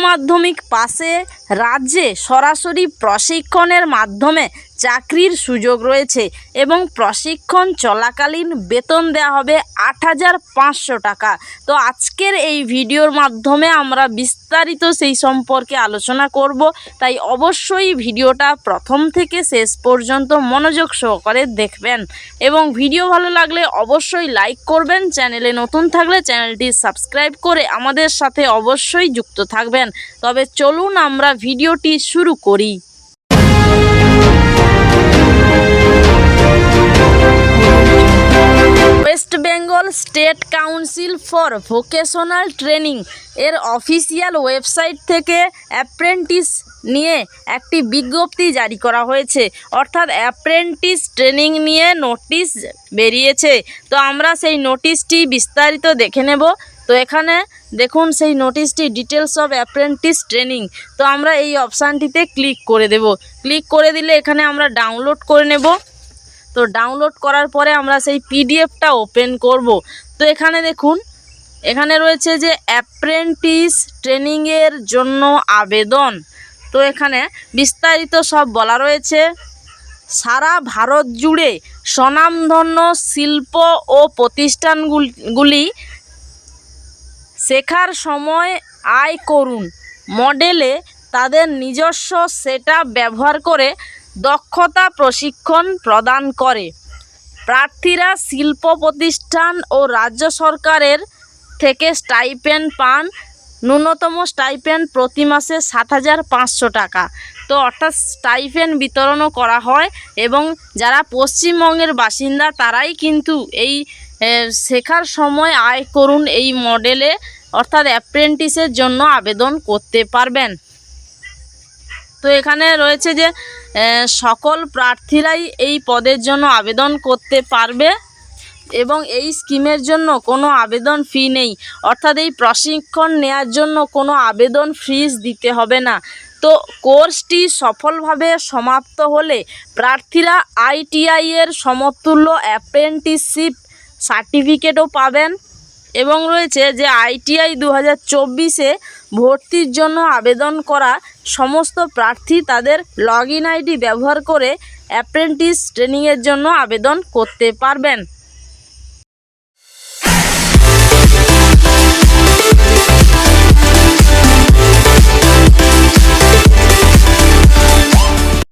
মাধ্যমিক পাশে রাজ্যে সরাসরি প্রশিক্ষণের মাধ্যমে চাকরির সুযোগ রয়েছে এবং প্রশিক্ষণ চলাকালীন বেতন দেওয়া হবে আট হাজার পাঁচশো টাকা। তো আজকের এই ভিডিওর মাধ্যমে আমরা বিস্তারিত সেই সম্পর্কে আলোচনা করব। তাই অবশ্যই ভিডিওটা প্রথম থেকে শেষ পর্যন্ত মনোযোগ সহকারে দেখবেন এবং ভিডিও ভালো লাগলে অবশ্যই লাইক করবেন। চ্যানেলে নতুন থাকলে চ্যানেলটি সাবস্ক্রাইব করে আমাদের সাথে অবশ্যই যুক্ত থাকবেন। তবে চলুন আমরা ভিডিওটি শুরু করি। For vocational training. এর অফিসিয়াল ওয়েবসাইট থেকে অ্যাপ্রেন্টিস নিয়ে একটি বিজ্ঞপ্তি জারি করা হয়েছে। অর্থাৎ অ্যাপ্রেন্টিস ট্রেনিং নিয়ে নোটিশ বেরিয়েছে। তো আমরা সেই নোটিশটি বিস্তারিত দেখে নেব। তো এখানে দেখুন সেই নোটিশটি ডিটেলস অফ অ্যাপ্রেন্টিস ট্রেনিং। তো আমরা এই অপশানটিতে ক্লিক করে দেব। ক্লিক করে দিলে এখানে আমরা ডাউনলোড করে নেব। তো ডাউনলোড করার পরে আমরা সেই পিডিএফটা ওপেন করব। তো এখানে দেখুন, এখানে রয়েছে যে অ্যাপ্রেন্টিস ট্রেনিংয়ের জন্য আবেদন। তো এখানে বিস্তারিত সব বলা রয়েছে। সারা ভারত জুড়ে স্বনামধন্য শিল্প ও প্রতিষ্ঠানগুলি শেখার সময় আয় করুন। মডেলে তাদের নিজস্ব সেট ব্যবহার করে দক্ষতা প্রশিক্ষণ প্রদান করে। প্রার্থীরা শিল্প প্রতিষ্ঠান ও রাজ্য সরকারের থেকে স্টাইপেন্ড পান। ন্যূনতম স্টাইপেন্ড প্রতি মাসে সাত হাজার পাঁচশো টাকা। তো অর্থাৎ স্টাইপেন্ড বিতরণও করা হয় এবং যারা পশ্চিমবঙ্গের বাসিন্দা তারাই কিন্তু এই শেখার সময় আয় করুন এই মডেলে অর্থাৎ অ্যাপ্রেন্টিসের জন্য আবেদন করতে পারবেন। তো এখানে রয়েছে যে সকল প্রার্থীরাই এই পদের জন্য আবেদন করতে পারবে এবং এই স্কিমের জন্য কোনো আবেদন ফি নেই। অর্থাৎ এই প্রশিক্ষণ নেওয়ার জন্য কোনো আবেদন ফিস দিতে হবে না। তো কোর্সটি সফলভাবে সমাপ্ত হলে প্রার্থীরা আইটিআই এর সমতুল্য অ্যাপ্রেন্টিসশিপ সার্টিফিকেটও পাবেন। এবং রয়েছে যে আইটিআই দু হাজার চব্বিশে ভর্তির জন্য আবেদন করা সমস্ত প্রার্থী তাদের লগ আইডি ব্যবহার করে অ্যাপ্রেন্টিস ট্রেনিংয়ের জন্য আবেদন করতে পারবেন।